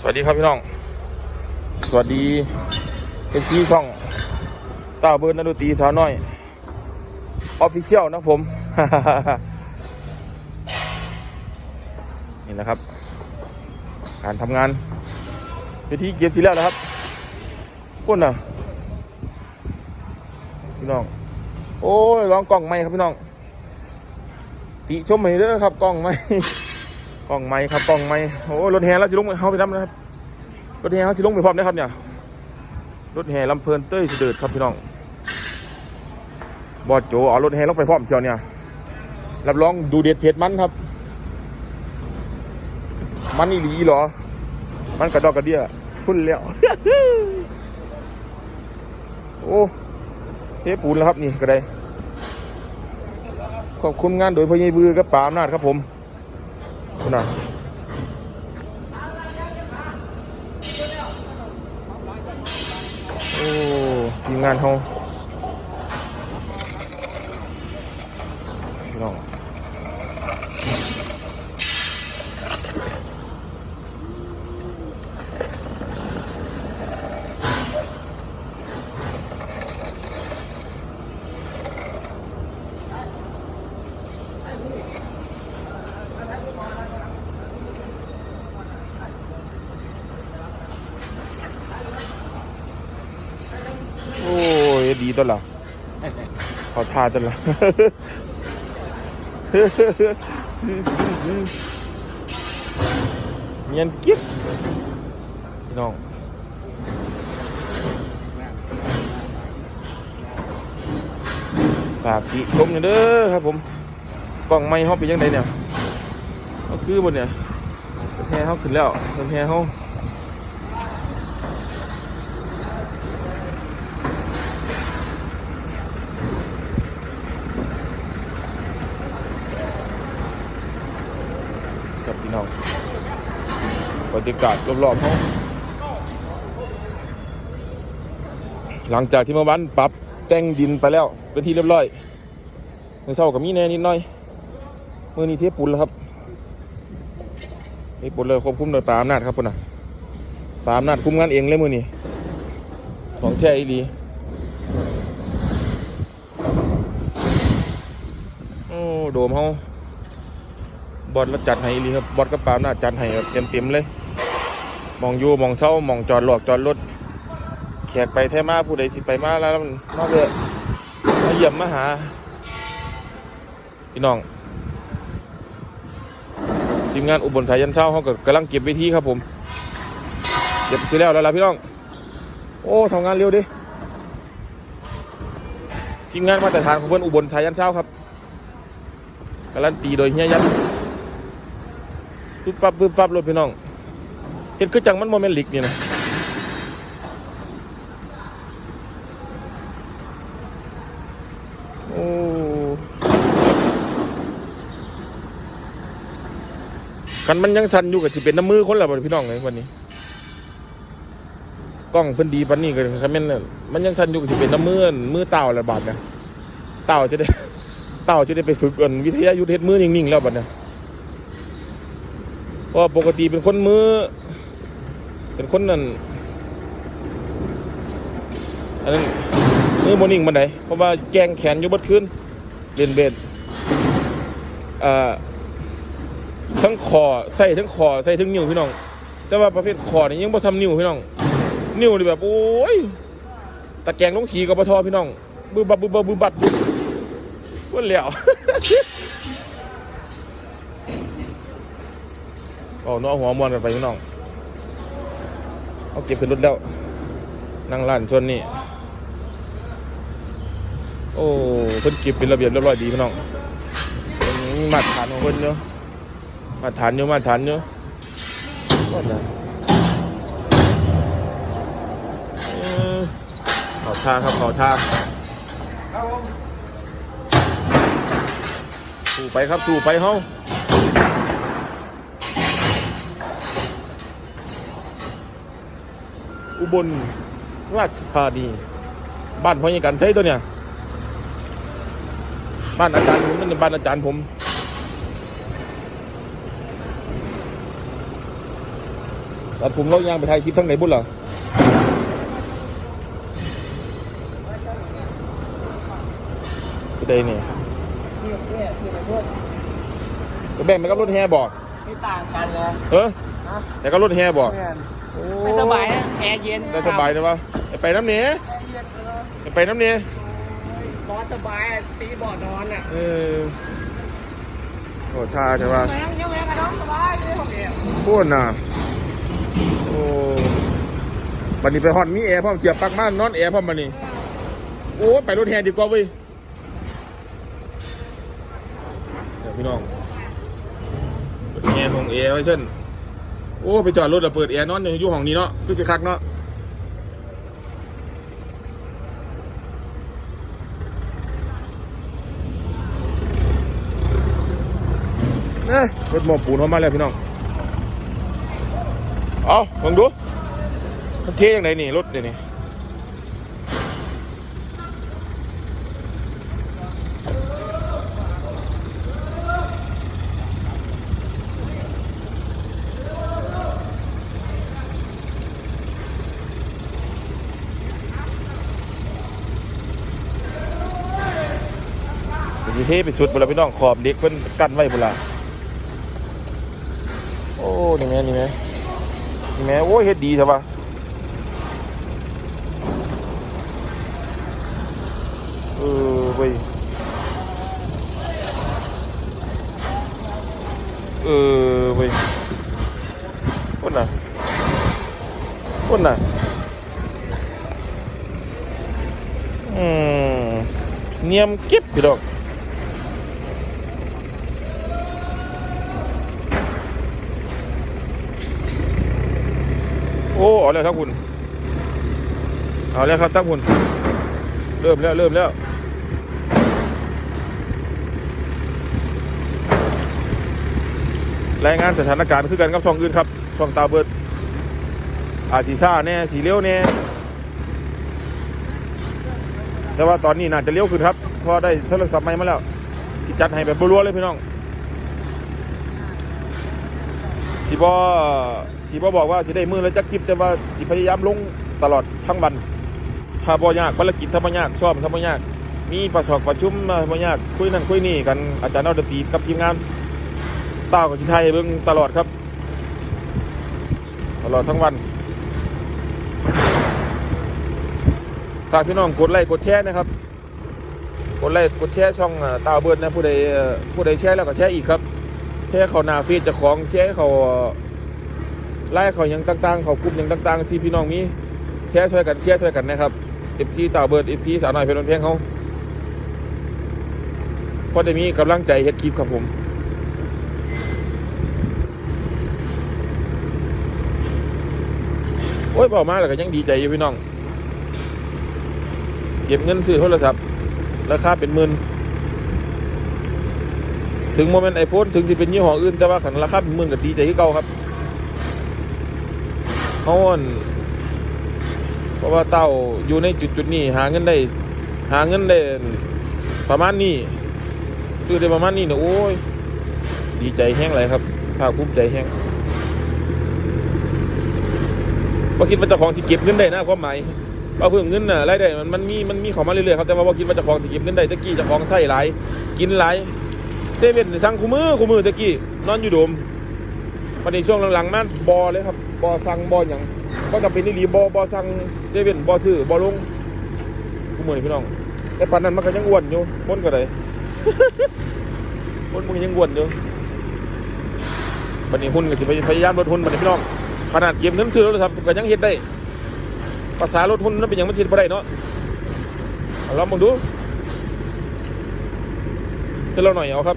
สวัสดีครับพี่น้อง สวัสดีเป็นที่ช่องตาเบิร์นนดนตรีสาวน้อยออฟฟิเชียลนะผม นี่นะครับ การทำงานไปที่เกียรติแล้วนะครับคนน่ะพี่น้อง โอ้ยลองกล้องไม้ครับพี่น้อง ติชมให้เด้อครับกล้องไม้ กล้องไม้ครับกล้องไม้โอ้รถแห่แล้วจะลงเขาไปน้ำนะครับรถแห่เขาจะลงไปพร้อมนะครับเนี่ยรถแห่ลำเพลินเต้ยเสด็จครับพี่น้องบอดโจเอารถแห่ลงไปพร้อมเที่ยวเนี่ยรับรองดูเด็ดเผ็ดมันครับ มันอีหลีเหรอ มันกระดอกกระเดี้ยพุ่นแล้วโอ้เทปูนแล้วครับนี่ก็ได้ขอบคุณงานโดยพญายบือกับป่าอำนาจครับผม คุณน่ะโอ้ทีมงานเขาพี่น้องโอ้ ยดีตัวละขอทาจังละเงียนกิ๊บพี่น้องฝากติชมหน่ยเด้อครับผมกล้องไม้เขาเป็นยังไงเนี่ยก็คือบนเนี่ยแพ้เขาขึ้นแล้วแพ้เขาครับพี่ น้องบรรยากาศรอบๆเขาหลังจากที่เมื่อวันปรับแต่งดินไปแล้ว เป็นที่เรียบร้อยเมื่อเช้ากับมีแน่นิดหน่อยมือนี้เทปูนแล้วครับเทปูนเลยควบคุมโดยปาอำนาจครับพุ่นนะปาอำนาจคุมงานเองเลยมือนี้ของแท้อีหลีโอ้โดมเขา บอดมาจัดให้อีหลีครับบอดกับปาอำนาจัดให้แบบเต็มๆเลย มองอยู่มองเช้ามองจอดหลอกจอดรถแขกไปแท้มาผู้ใดสิไปมาแล้วมันมาเถอะมาเยี่ยมมาหาพี่น้องทีมงานอุบลสายยันเช้าเขาก็กำลังเก็บเวทีครับผมเก็บไปแล้วแล้วล่ะพี่น้อง โอ้ทำงานเร็วดิทีมงานมาตรฐานของเพื่อนอุบลสายยันเช้าครับการันตีโดยเฮียยัน ปึ๊บปั๊บปึ๊บปั๊บรถพี่น้องเห็นคือจังมันโมเมนต์ลิกนี่นะโอ้กันมันยังทันอยู่กับสิเป็นน้ำมือคนละบ่พี่น้องเลยวันนี้กล้องเพิ่นดีปันนี้ก็คันแม่นน่ะมันยังทันอยู่กับสิเป็นน้ำมือมือเต่าละบาดนะเต่าจะได้เต่าจะได้ไปฝึกอันวิทยายุทธเฮ็ดมือนิ่งๆแล้วบัดเนี้เพ ราะปกติเป็นคนมือ เป็นคนนั่นอันนั้นมือโมนิ่งมันไหนเพราะว่าแกงแขนอยู่บดขึ้นเรียนเบสอ่าทั้งคอใส่ทั้งคอใส่ทั้งนิ้วพี่น้อง แต่ว่าประเภทคอนี่ยังบ่ทำนิ้วพี่น้อง นิ้วนี่แบบโอ้ยตะแกงลงสีกับปทอพี่น้องบึบบับบึบบับบึบบับว่าแล้ว เอาเนาะหัวมวนกันไปพี่น้องเอาเก็บขึ้นรถแล้ว นั่งร้านชวนนี่โอ้เพิ่นเก็บเป็นระเบียบเรียบร้อยดีพี่น้องเป็นมาตรฐานของเพิ่นเนาะมาตรฐานเยอะมาตรฐานเยอะก็ได้เออเขาท่าครับเขาท่าสู่ไปครับสู่ไปเฮา อุบลราชธานีบ้านพ่อยังกันใช่ตัวเนี่ยบ้านอาจารย์ผมนั่นเป็นบ้านอาจารย์ผมตัดผมเรายางไปถ่ายคลิปทั้งไหนบุญเหรอไปได้เนี่ยนี่เนี่ยคือในพวกจะแบ่งไปกับรถแห่บอกที่ต่างกันเลยเออฮะแต่ก็รถแห่บอกเพื่อนโอ้ ไม่สบายนะแอร์เย็นได้สบายนะวะไปน้ำเนี้ยแอร์เย็นเออไปน้ำเนี้ยนอนสบายอะตีเบาะนอนอะเออโอ้ท่าใช่ปะแม่งยังแม่งกับน้องสบายเลยผมเนี่ยพูดน่ะโอ้บันนี้ไปฮอนมีแอร์พร้อมเสียบปลั๊กม่านนอนแอร์พร้อมบันนี้โอ้ไปรถแห่ดีกว่าเว้ยเดี๋ยวพี่น้องรถแห่ของแอร์ไว้เช่น โอ้ไปจอดรถแล้วเปิดแอร์นอนอยู่อยู่ห้องนี้เนาะคือจะคักเนาะเนี่ยรถหมอบปูนเข้ามาแล้วพี่น้อง เอาลองดูมันเท่ยังไงนี่รถเดี๋ยวนี้ เท่เป็นชุดบุรพี่น้องขอบเด็กเพิ่นกั้นไว้บุรโอ้นี่แม่นี่แม่นี่แม่โอ้เฮ็ดดีใช่ปะเออเว้ยเออเว้ยคนน่ะคนน่ะอืมเนียมเก็บพี่ดอก โอ้เอาแล้วทั้งคุณเอาแล้วครับทั้งคุณเริ่มแล้วเริ่มแล้วรายงานสถานการณ์คือกันกับช่องอื่นครับ ช่องตาเบิดอาจีซ่าแน่สีเลี้ยวแน่แต่ว่าตอนนี้น่าจะเลี้ยวขึ้นครับเพราะได้โทรศัพท์ใหม่มาแล้วจัดให้แบบรัวเลยพี่น้องสิบอ สิบอบอกว่าสิได้มือแล้วจะคลิปแต่ว่าสิพยายามลงตลอดทั้งวันถ้าบ่ยากภารกิจถ้าบ่ยากชอบถ้าบ่ยาก มีประสอบประชุมมาบ่ยากคุยนั่นคุยนี่กันอาจารย์เอาดตีกับทีมงานเต้ากับชิไทยเบิ่งตลอดครับ ตลอดทั้งวันฝากพี่น้องกดไลค์กดแชร์นะครับ กดไลค์กดแชร์ช่องเอ่อตาเบิร์ดนะผู้ใดผู้ใดแชร์แล้วก็แชร์อีกครับ แชร์เขาหนาฟีดจะของแชร์เขา ไล่เขาอย่างต่างๆ เขากลุ่มอย่างต่างๆ ที่พี่น้องมีแชร์ช่วยกันแชร์ช่วยกันนะครับเอฟทีต่าเบิร์ดเอฟทีสาวน้อยเพลินเพียงเขาเพราะได้มีกำลังใจเฮ็ดคลิปครับผมโอ้ยบอกมาแล้วก็ยังดีใจอยู่พี่น้อง เก็บเงินซื้อโทรศัพท์ราคาเป็นหมื่นถึงโมเมนต์ไอโฟนถึงที่เป็นยี่ห้ออื่นแต่ว่าขันราคาเป็นหมื่นกับดีใจที่เก่าครับ เพราะว่าเพราะว่าเต้าอยู่ในจุดจุดๆนี้ หาเงินได้ หาเงินได้ประมาณนี้ซื้อได้ประมาณนี้นี่ยโอ้ย ดีใจแห้งเลยครับภาคภูมิใจแห้งว่าคิดว่าเจ้าของที่เก็บเงินได้นะความหมายว่าเพิ่งเงินน่ะรายได้มันมันมีมันมีของมาเรื่อยๆครับแต่ว่าว่าคิดว่าเจ้าของที่เก็บเงินได้ตะกี้เจ้าของใช้หลายกินหลายเซเว่นสั่งคู่มือคู่มือตะกี้นอนอยู่โดมวันนี้ช่วงหลังๆมันบอเลยครับ บอสั่งบออย่างก็จะเป็นนิรีบอบอสั่งเซเว่นบอซื้อบอลงคู่มือนพี่น้องแต่ปันนั้นมันก็ยังอ้วนอยู่พ้นก็เลยพ้นมันก็ยังอ้วนอยู่วันนี้หุ่นก็สิพยายามลดหุ่นวันนี้พี่น้องขนาดเก็บเงินซื้อโทรศัพท์ก็ยังเฮ็ดได้ภาษาลดหุ่นนั้นเป็นอย่างมันเฮ็ดบ่ได้เนาะเอาลองมองดูให้เราหน่อยเอาครับ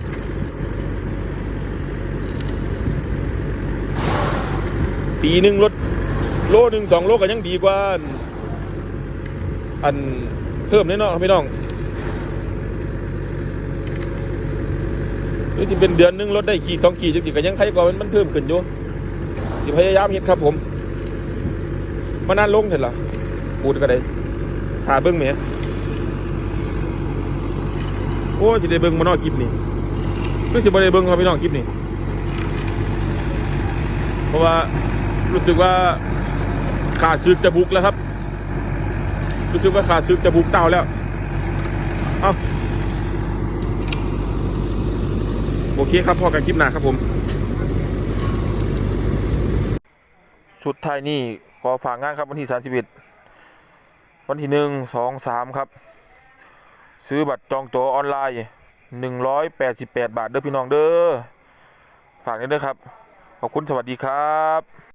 ปีหนึ่งรถโลหนึ่งสองโลก็ยังดีกว่า อันเพิ่มแน่นอนครับพี่น้องหรือจะเป็นเดือนหนึงรถได้ขี่สองขี่จังสิก็ยังใครก็มันมันเพิ่มขึ้นอยู่สิพยายามเฮ็ดครับผมมานานลงเถอะล่ะพูดก็ได้หาเบิ้งไหมโอ้สิได้เบิ้งมานอกคลิปนี่คือสิบ่ได้เบิ้งครับพี่น้องคลิปนี่เพราะว่า รู้สึกว่าขาดซึกจะบุกแล้วครับ รู้สึกว่าขาดซึกจะบุกเต่าแล้ว เอาโอเคครับพอกันคลิปหน้าครับผมสุดท้ายนี่ขอฝากงานครับวันที่สามสิบเอ็ดวันที่หนึ่งสองสามครับ ซื้อบัตรจองตั๋วออนไลน์หนึ่งร้อยแปดสิบแปดบาทเด้อพี่น้องเด้อฝากด้วยครับ ขอบคุณสวัสดีครับ